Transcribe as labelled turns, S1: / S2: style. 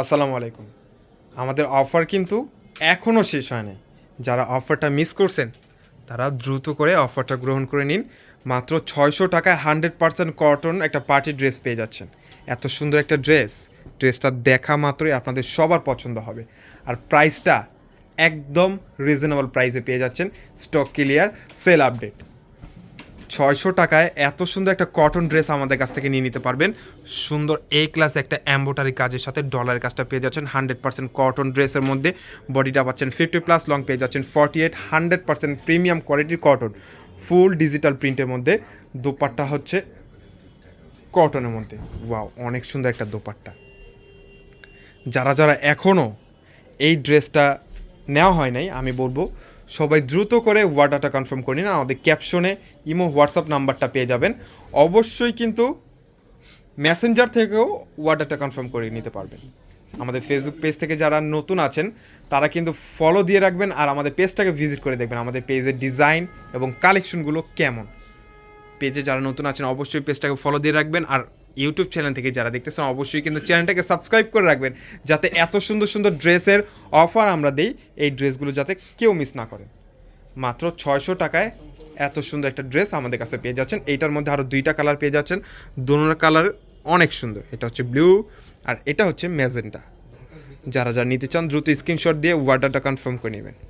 S1: আসসালামু আলাইকুম। আমাদের অফার কিন্তু এখনও শেষ হয়নি যারা অফারটা মিস করছেন, তারা দ্রুত করে অফারটা গ্রহণ করে নিন। মাত্র ছয়শো টাকায় হান্ড্রেড পার্সেন্ট কটন একটা পার্টি ড্রেস পেয়ে যাচ্ছেন। এত সুন্দর একটা ড্রেস ড্রেসটা দেখা মাত্রই আপনাদের সবার পছন্দ হবে। আর প্রাইসটা একদম রিজনেবল প্রাইসে পেয়ে যাচ্ছেন। স্টক ক্লিয়ার সেল আপডেট ছয়শো টাকায় এত সুন্দর একটা কটন ড্রেস আমাদের কাছ থেকে নিয়ে নিতে পারবেন। সুন্দর এ ক্লাস একটা অ্যাম্বোটারি কাজের সাথে ডলারের কাজটা পেয়ে যাচ্ছেন। হান্ড্রেড পার্সেন্ট কটন ড্রেসের মধ্যে বডিটা পাচ্ছেন ফিফটি প্লাস লং পেয়ে যাচ্ছেন forty eight hundred percent premium কোয়ালিটির কটন ফুল ডিজিটাল প্রিন্টের মধ্যে। দোপাট্টা হচ্ছে কটনের মধ্যে। ওয়াও অনেক সুন্দর একটা দোপাট্টা। যারা যারা এখনও এই ড্রেসটা নেওয়া হয় নাই, আমি বলব সবাই দ্রুত করে ওয়ার্ডারটা কনফার্ম করে নিন আমাদের ক্যাপশনে ইমো হোয়াটসঅ্যাপ নাম্বারটা পেয়ে যাবেন। অবশ্যই কিন্তু মেসেঞ্জার থেকেও ওয়ার্ডারটা কনফার্ম করে নিতে পারবেন। আমাদের ফেসবুক পেজ থেকে যারা নতুন আছেন, তারা কিন্তু ফলো দিয়ে রাখবেন আর আমাদের পেজটাকে ভিজিট করে দেখবেন আমাদের পেজের ডিজাইন এবং কালেকশনগুলো কেমন। পেজে যারা নতুন আছেন, অবশ্যই পেজটাকে ফলো দিয়ে রাখবেন আর ইউটিউব চ্যানেল থেকে যারা দেখতেছেন, অবশ্যই কিন্তু চ্যানেলটাকে সাবস্ক্রাইব করে রাখবেন, যাতে এত সুন্দর সুন্দর ড্রেসের অফার আমরা দেই, এই ড্রেসগুলো যাতে কেউ মিস না করে। মাত্র ছয়শো টাকায় এত সুন্দর একটা ড্রেস আমাদের কাছে পেয়ে যাচ্ছেন। এইটার মধ্যে আরও দুইটা কালার পেয়ে যাচ্ছেন। দোনোটা কালার অনেক সুন্দর। এটা হচ্ছে ব্লু আর এটা হচ্ছে ম্যাজেন্টা যারা যারা নিতে চান, দ্রুত স্ক্রিনশট দিয়ে ওয়ার্ডারটা কনফার্ম করে নেবেন।